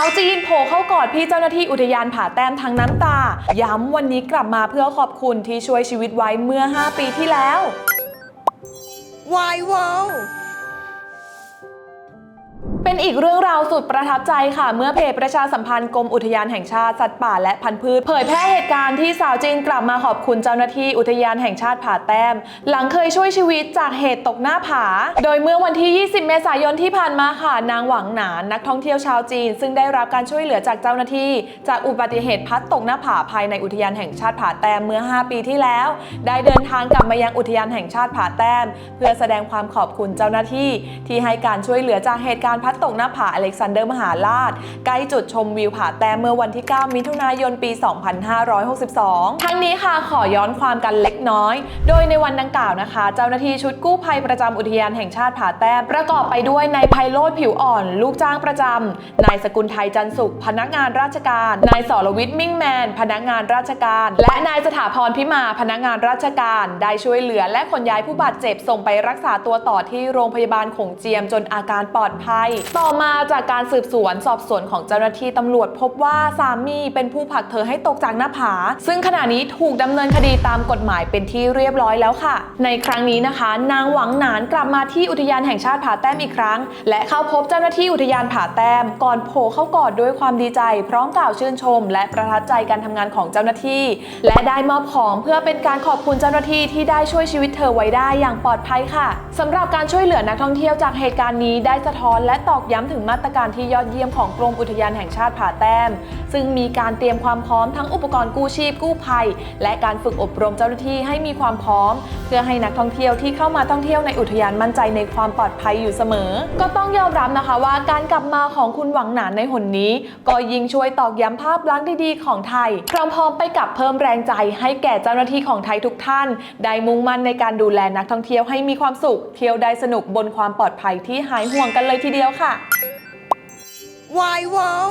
าวจีนโผล่เข้ากอดพี่เจ้าหน้าที่อุทยานผาแต้มทางน้ำตา ย้ำวันนี้กลับมาเพื่อขอบคุณที่ช่วยชีวิตไว้เมื่อ 5 ปีที่แล้ววายว้าว เป็นอีกเรื่องราวสุดประทับใจค่ะ เมื่อเพจประชาสัมพันธ์กรมอุทยานแห่งชาติสัตว์ป่าและพันธุ์พืชเผยแพร่เหตุการณ์ที่สาวจีนกลับมาขอบคุณเจ้าหน้าที่อุทยานแห่งชาติผาแต้ม หลังเคยช่วยชีวิตจากเหตุตกหน้าผา โดยเมื่อวันที่ 20 เมษายนที่ผ่านมาค่ะนางหวังหนานนักท่องเที่ยวชาวจีน ซึ่งได้รับการช่วยเหลือจากเจ้าหน้าที่ จากอุบัติเหตุพัดตกหน้าผาภายในอุทยานแห่งชาติผาแต้มเมื่อ 5 ปีที่แล้ว ได้เดินทางกลับมายังอุทยานแห่งชาติผาแต้ม เพื่อแสดงความขอบคุณเจ้าหน้าที่ ที่ให้การช่วยเหลือจากเหตุการณ์พัดตกหน้าผาอเล็กซานเดอร์มหาราชใกล้จุดชมวิวผาแต้มเมื่อวันที่ 9 มิถุนายนปี 2562 ทั้งนี้ค่ะขอย้อนความกันเล็กน้อย โดยในวันดังกล่าวนะคะ เจ้าหน้าที่ชุดกู้ภัยประจำอุทยานแห่งชาติผาแต้ม ประกอบไปด้วยนายไพโรธผิวอ่อน ลูกจ้างประจำนายสกุลไทยจันสุข พนักงานราชการนายสรวิทย์มิ่งแมน พนักงานราชการ และนายสถาพรพิมาพนักงานราชการ ได้ช่วยเหลือและขนย้ายผู้บาดเจ็บส่งไปรักษาตัวต่อที่โรงพยาบาลขงเจียมจนอาการปลอดภัยต่อมาจากการสืบสวนสอบสวนของเจ้าหน้าที่ตำรวจพบว่าสามีเป็นผู้ผลักเธอให้ตกจากหน้าผา ซึ่งขณะนี้ถูกดำเนินคดีตามกฎหมายเป็นที่เรียบร้อยแล้วค่ะ ในครั้งนี้นะคะ นางหวังหนานกลับมาที่อุทยานแห่งชาติผาแต้มอีกครั้ง และเข้าพบเจ้าหน้าที่อุทยานผาแต้ม ก่อนโผล่เข้ากอดด้วยความดีใจ พร้อมกล่าวชื่นชม และประทับใจการทำงานของเจ้าหน้าที่ และได้มอบของเพื่อเป็นการขอบคุณเจ้าหน้าที่ที่ได้ช่วยชีวิตเธอไว้ได้อย่างปลอดภัยค่ะสำหรับการช่วยเหลือนักท่องเที่ยวจากเหตุการณ์นี้ได้สะท้อนและตอกย้ำถึงมาตรการที่ยอดเยี่ยมของกรมอุทยานแห่งชาติผาแต้ม ซึ่งมีการเตรียมความพร้อมทั้งอุปกรณ์กู้ชีพกู้ภัย และการฝึกอบรมเจ้าหน้าที่ให้มีความพร้อม เพื่อให้นักท่องเที่ยวที่เข้ามาท่องเที่ยวในอุทยานมั่นใจในความปลอดภัยอยู่เสมอ ก็ต้องยอมรับนะคะว่าการกลับมาของคุณหวังหนานในหนนี้ ก็ยิ่งช่วยตอกย้ำภาพลักษณ์ดีๆ ของไทย พร้อมๆไปกับเพิ่มแรงใจให้แก่เจ้าหน้าที่ของไทยทุกท่าน ได้มุ่งมั่นในการดูแลนักท่องเที่ยวให้มีความสุข เที่ยวได้สนุกบนความปลอดภัยที่หายห่วงกันเลยทีเดียวค่ะวายว้าว